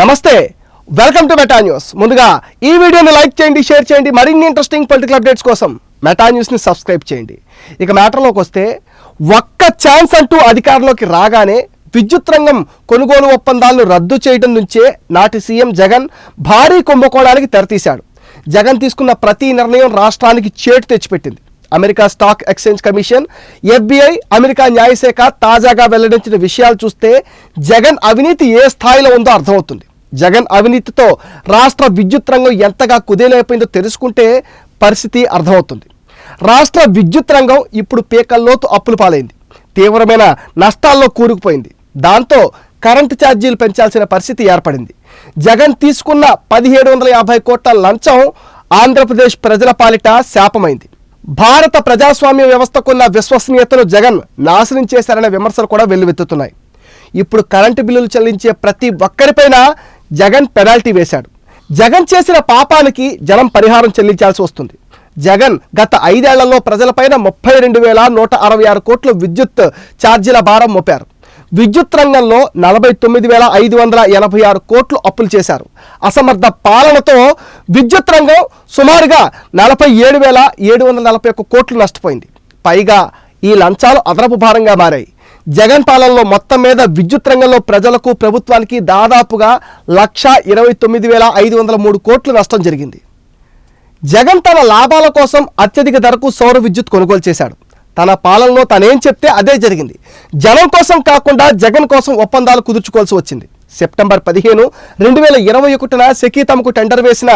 నమస్తే welcome to meta news ముందుగా ఈ వీడియోని లైక్ చేయండి షేర్ చేయండి మరిన్ని ఇంట్రెస్టింగ్ పొలిటికల్ అప్డేట్స్ కోసం మెటా న్యూస్ని సబ్స్క్రైబ్ చేయండి. ఇక మ్యాటర్లోకి వస్తే ఒక్క ఛాన్స్ అంటూ అధికారంలోకి రాగానే విద్యుత్ రంగం కొనుగోలు ఒప్పందాలను రద్దు చేయడం నుంచే నాటి సీఎం జగన్ భారీ కుంభకోణానికి తెరతీశాడు. జగన్ తీసుకున్న ప్రతి నిర్ణయం రాష్ట్రానికి చేటు తెచ్చిపెట్టింది. America stock exchange commission FBI America న్యాయశాఖ తాజాగా వెల్లడించిన విషయాలు చూస్తే జగన్ అవినీతి ఏ స్థాయిలో ఉందో అర్థమవుతుంది. జగన్ అవినీతితో రాష్ట్ర విద్యుత్ రంగం ఎంతగా కుదేలైపోయిందో తెలుసుకుంటే పరిస్థితి అర్థమవుతుంది. రాష్ట్ర విద్యుత్ రంగం ఇప్పుడు పీకల్లోతు అప్పులు పాలైంది. తీవ్రమైన నష్టాల్లో కూరుకుపోయింది. దాంతో కరెంటు ఛార్జీలు పెంచాల్సిన పరిస్థితి ఏర్పడింది. జగన్ తీసుకున్న పదిహేడు వందల యాభై కోట్ల లంచం ఆంధ్రప్రదేశ్ ప్రజల పాలిట శాపమైంది. భారత ప్రజాస్వామ్య వ్యవస్థకున్న విశ్వసనీయతను జగన్ నాశనం చేశారనే విమర్శలు కూడా వెల్లువెత్తుతున్నాయి. ఇప్పుడు కరెంటు బిల్లులు చెల్లించే ప్రతి ఒక్కరిపైన జగన్ పెనాల్టీ వేశాడు. జగన్ చేసిన పాపానికి జనం పరిహారం చెల్లించాల్సి వస్తుంది. జగన్ గత ఐదేళ్ళలో ప్రజలపైన ముప్పై రెండు వేల నూట అరవై ఆరు కోట్లు విద్యుత్ ఛార్జీల భారం మోపారు. విద్యుత్ రంగంలో నలభై తొమ్మిది వేల ఐదు వందల ఎనభై ఆరు కోట్లు అప్పులు చేశారు. అసమర్థ పాలనతో విద్యుత్ రంగం సుమారుగా నలభై ఏడు వేల ఏడు వందల నలభై ఒక్క కోట్లు నష్టపోయింది. పైగా ఈ లంచాలు అదనపు భారంగా మారాయి. జగన్ పాలనలో మొత్తం మీద విద్యుత్ రంగంలో ప్రజలకు ప్రభుత్వానికి దాదాపుగా లక్ష ఇరవై తొమ్మిది వేల ఐదు వందల మూడు కోట్లు నష్టం జరిగింది. జగన్ తన లాభాల కోసం అత్యధిక ధరకు సౌర విద్యుత్ కొనుగోలు చేశాడు. తన పాలనలో తనేం చెప్తే అదే జరిగింది. జనం కోసం కాకుండా జగన్ కోసం ఒప్పందాలు కుదుర్చుకోవాల్సి వచ్చింది. సెప్టెంబర్ పదిహేను రెండు వేల ఇరవై ఒకటిన సెకీ తమకు టెండర్ వేసిన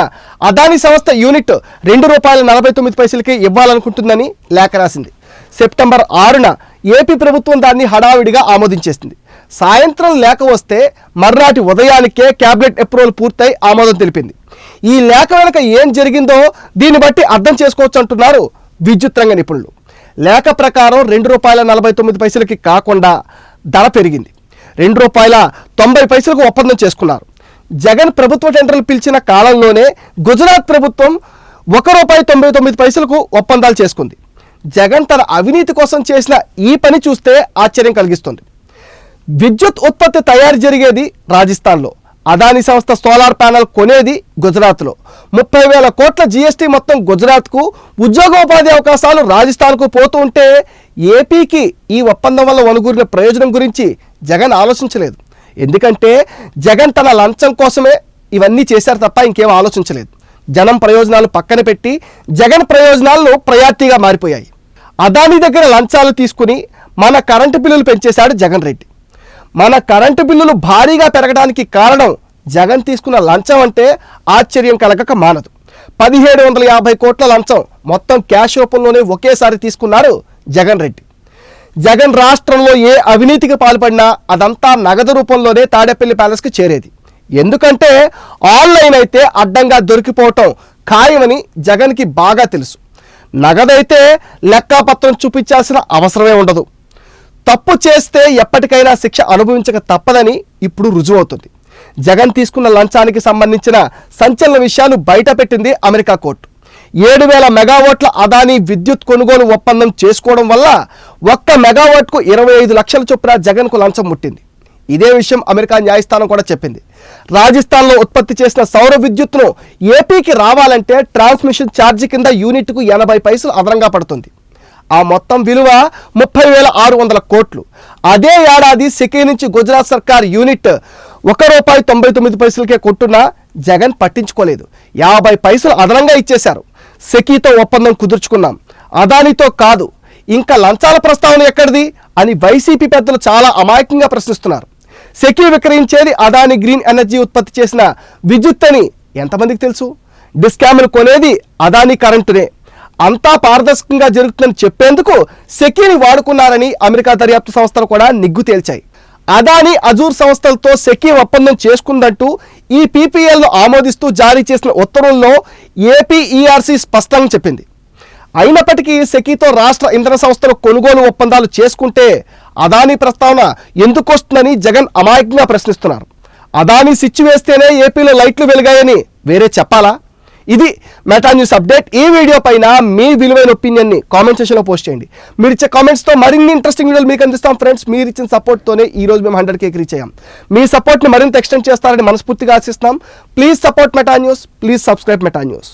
అదాని సంస్థ యూనిట్ రెండు రూపాయల నలభై తొమ్మిది పైసలకి ఇవ్వాలనుకుంటుందని లేఖ రాసింది. సెప్టెంబర్ ఆరున ఏపీ ప్రభుత్వం దాన్ని హడావిడిగా ఆమోదించేసింది. సాయంత్రం లేఖ వస్తే మర్నాటి ఉదయానికే క్యాబినెట్ అప్రూవల్ పూర్తయి ఆమోదం తెలిపింది. ఈ లేఖ వెనుక ఏం జరిగిందో దీన్ని బట్టి అర్థం చేసుకోవచ్చు అంటున్నారు విద్యుత్ రంగ నిపుణులు. లేఖ ప్రకారం రెండు రూపాయల నలభై తొమ్మిది పైసలకి కాకుండా ధర పెరిగింది. రెండు రూపాయల తొంభై పైసలకు ఒప్పందం చేసుకున్నారు. జగన్ ప్రభుత్వ టెండర్లు పిలిచిన కాలంలోనే గుజరాత్ ప్రభుత్వం ఒక రూపాయి తొంభై తొమ్మిది పైసలకు ఒప్పందాలు చేసుకుంది. జగన్ తన అవినీతి కోసం చేసిన ఈ పని చూస్తే ఆశ్చర్యం కలిగిస్తుంది. విద్యుత్ ఉత్పత్తి తయారు జరిగేది రాజస్థాన్లో. అదాని సంస్థ సోలార్ ప్యానెల్ కొనేది గుజరాత్లో. ముప్పై వేల కోట్ల జీఎస్టీ మొత్తం గుజరాత్కు ఉద్యోగోపాధి అవకాశాలు రాజస్థాన్కు పోతూ ఉంటే ఏపీకి ఈ ఒప్పందం వల్ల వనుగూరిన ప్రయోజనం గురించి జగన్ ఆలోచించలేదు. ఎందుకంటే జగన్ తన లంచం కోసమే ఇవన్నీ చేశారు తప్ప ఇంకేం ఆలోచించలేదు. జనం ప్రయోజనాలు పక్కన పెట్టి జగన్ ప్రయోజనాలను ప్రయారిటీగా మారిపోయాయి. అదాని దగ్గర లంచాలు తీసుకుని మన కరెంటు బిల్లులు పెంచేశాడు జగన్ రెడ్డి. మన కరెంటు బిల్లులు భారీగా పెరగడానికి కారణం జగన్ తీసుకున్న లంచం అంటే ఆశ్చర్యం కలగక మానదు. పదిహేడు వందల యాభై కోట్ల లంచం మొత్తం క్యాష్ రూపంలోనే ఒకేసారి తీసుకున్నారు జగన్ రెడ్డి. జగన్ రాష్ట్రంలో ఏ అవినీతికి పాల్పడినా అదంతా నగదు రూపంలోనే తాడేపల్లి ప్యాలెస్కి చేరేది. ఎందుకంటే ఆన్లైన్ అయితే అడ్డంగా దొరికిపోవటం ఖాయమని జగన్కి బాగా తెలుసు. నగదైతే లెక్కాపత్రం చూపించాల్సిన అవసరమే ఉండదు. తప్పు చేస్తే ఎప్పటికైనా శిక్ష అనుభవించక తప్పదని ఇప్పుడు రుజువవుతుంది. జగన్ తీసుకున్న లంచానికి సంబంధించిన సంచలన విషయాలు బయటపెట్టింది అమెరికా కోర్టు. ఏడు వేల మెగావాట్ల అదానీ విద్యుత్ కొనుగోలు ఒప్పందం చేసుకోవడం వల్ల ఒక్క మెగావాట్కు ఇరవై ఐదు లక్షల చొప్పున జగన్కు లంచం ముట్టింది. ఇదే విషయం అమెరికా న్యాయస్థానం కూడా చెప్పింది. రాజస్థాన్లో ఉత్పత్తి చేసిన సౌర విద్యుత్ను ఏపీకి రావాలంటే ట్రాన్స్మిషన్ ఛార్జీ కింద యూనిట్కు ఎనభై పైసలు అదనంగా పడుతుంది. ఆ మొత్తం విలువ ముప్పై వేల ఆరు వందల కోట్లు. అదే ఏడాది సెకీ నుంచి గుజరాత్ సర్కార్ యూనిట్ ఒక రూపాయి తొంభై తొమ్మిది పైసలకే కొట్టున్నా జగన్ పట్టించుకోలేదు. యాభై పైసలు అదనంగా ఇచ్చేశారు. సెకీతో ఒప్పందం కుదుర్చుకున్నాం. అదానితో కాదు ఇంకా లంచాల ప్రస్తావన ఎక్కడిది అని వైసీపీ పెద్దలు చాలా అమాయకంగా ప్రశ్నిస్తున్నారు. సెకీ విక్రయించేది అదాని గ్రీన్ ఎనర్జీ ఉత్పత్తి చేసిన విద్యుత్ అని ఎంతమందికి తెలుసు? డిస్కామ్లు కొనేది అదాని కరెంటునే. అంతా పారదర్శకంగా జరుగుతుందని చెప్పేందుకు సెకీని వాడుకున్నారని అమెరికా దర్యాప్తు సంస్థలు కూడా నిగ్గు తేల్చాయి. అదాని అజూర్ సంస్థలతో సెకీ ఒప్పందం చేసుకుందంటూ ఈ పీపీఎల్ను ఆమోదిస్తూ జారీ చేసిన ఉత్తర్వుల్లో ఏపీఈఆర్సీ స్పష్టంగా చెప్పింది. అయినప్పటికీ సెకీతో రాష్ట్ర ఇంధన సంస్థలు కొనుగోలు ఒప్పందాలు చేసుకుంటే అదానీ ప్రస్తావన ఎందుకు వస్తుందని జగన్ అమాయకంగా ప్రశ్నిస్తున్నారు. అదానీ స్విచ్ వేస్తేనే ఏపీలో లైట్లు వెలిగాయని వేరే చెప్పాలా? ఇది మెటా న్యూస్ అప్డేట్ ఈ వీడియో పైన మీ విలువైన ఒపీనియన్ని కామెంట్ సెక్షన్లో పోస్ట్ చేయండి. మీరు ఇచ్చే కామెంట్స్తో మరిన్ని ఇంట్రెస్టింగ్ వీడియోలు మీకు అందిస్తాం ఫ్రెండ్స్ మీరు ఇచ్చిన సపోర్ట్తోనే ఈ రోజు మేము హండ్రెడ్ కేక్ రీచ్ అయ్యాం. మీ సపోర్ట్ని మరింత ఎక్స్టెండ్ చేస్తారని మనస్ఫూర్తిగా ఆశిస్తాం please support Meta news please subscribe Meta news